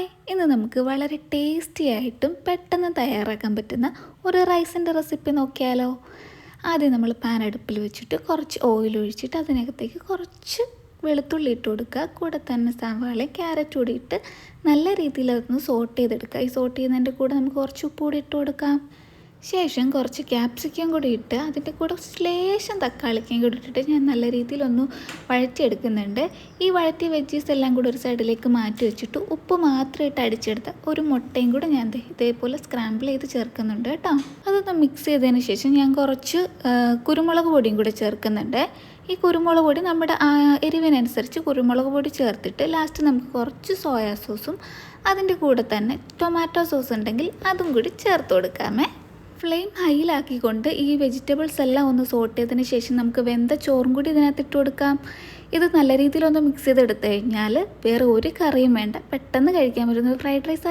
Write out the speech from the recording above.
Hi. ഇന്ന് നമുക്ക് വളരെ ടേസ്റ്റി ആയിട്ടും പെട്ടെന്ന് തയ്യാറാക്കാൻ പറ്റുന്ന ഒരു റൈസിന്റെ റെസിപ്പി നോക്കിയാലോ. ആദ്യം നമ്മൾ പാൻ അടുപ്പിൽ വെച്ചിട്ട് കുറച്ച് ഓയിൽ ഒഴിച്ചിട്ട് അതിനകത്തേക്ക് കുറച്ച് വെളുത്തുള്ളി ഇട്ട് കൊടുക്കുക. കൂടെ തന്നെ സവാളയും ക്യാരറ്റ് കൂടി ഇട്ട് നല്ല രീതിയിൽ അതൊന്ന് സോട്ട് ചെയ്തെടുക്കുക. ഈ സോട്ട് ചെയ്യുന്നതിന്റെ കൂടെ നമുക്ക് കുറച്ച് ഉപ്പ് കൂടി ഇട്ട് കൊടുക്കാം. ശേഷം കുറച്ച് ക്യാപ്സിക്കം കൂടി ഇട്ട് അതിന്റെ കൂടെ ലേശം തക്കാളിക്കും കൂടി ഇട്ടിട്ട് ഞാൻ നല്ല രീതിയിലൊന്ന് വഴറ്റിയെടുക്കുന്നുണ്ട്. ഈ വഴറ്റിയ വെജീസ് എല്ലാം കൂടി ഒരു സൈഡിലേക്ക് മാറ്റി വെച്ചിട്ട് ഉപ്പ് മാത്രം ഇട്ട് അടിച്ചെടുത്ത ഒരു മുട്ടയും കൂടി ഞാൻ ഇതേപോലെ സ്ക്രാമ്പിൾ ചെയ്ത് ചേർക്കുന്നുണ്ട് കേട്ടോ. അതൊന്ന് മിക്സ് ചെയ്തതിന് ശേഷം ഞാൻ കുറച്ച് കുരുമുളക് പൊടിയും കൂടി ചേർക്കുന്നുണ്ട്. ഈ കുരുമുളക് പൊടി നമ്മുടെ എരിവിനനുസരിച്ച് കുരുമുളക് പൊടി ചേർത്തിട്ട് ലാസ്റ്റ് നമുക്ക് കുറച്ച് സോയാ സോസും അതിന്റെ കൂടെ തന്നെ ടൊമാറ്റോ സോസ് ഉണ്ടെങ്കിൽ അതും കൂടി ചേർത്ത് കൊടുക്കാമേ. ഫ്ലെയിം ഹൈയിലാക്കിക്കൊണ്ട് ഈ വെജിറ്റബിൾസ് എല്ലാം ഒന്ന് സോട്ട് ചെയ്തതിന് ശേഷം നമുക്ക് വെന്ത ചോറും കൂടി ഇതിനകത്ത് ഇട്ട് കൊടുക്കാം. ഇത് നല്ല രീതിയിലൊന്ന് മിക്സ് ചെയ്തെടുത്തു കഴിഞ്ഞാൽ വേറെ ഒരു കറിയും വേണ്ട. പെട്ടെന്ന് കഴിക്കാൻ പറ്റുന്ന ഫ്രൈഡ് റൈസ്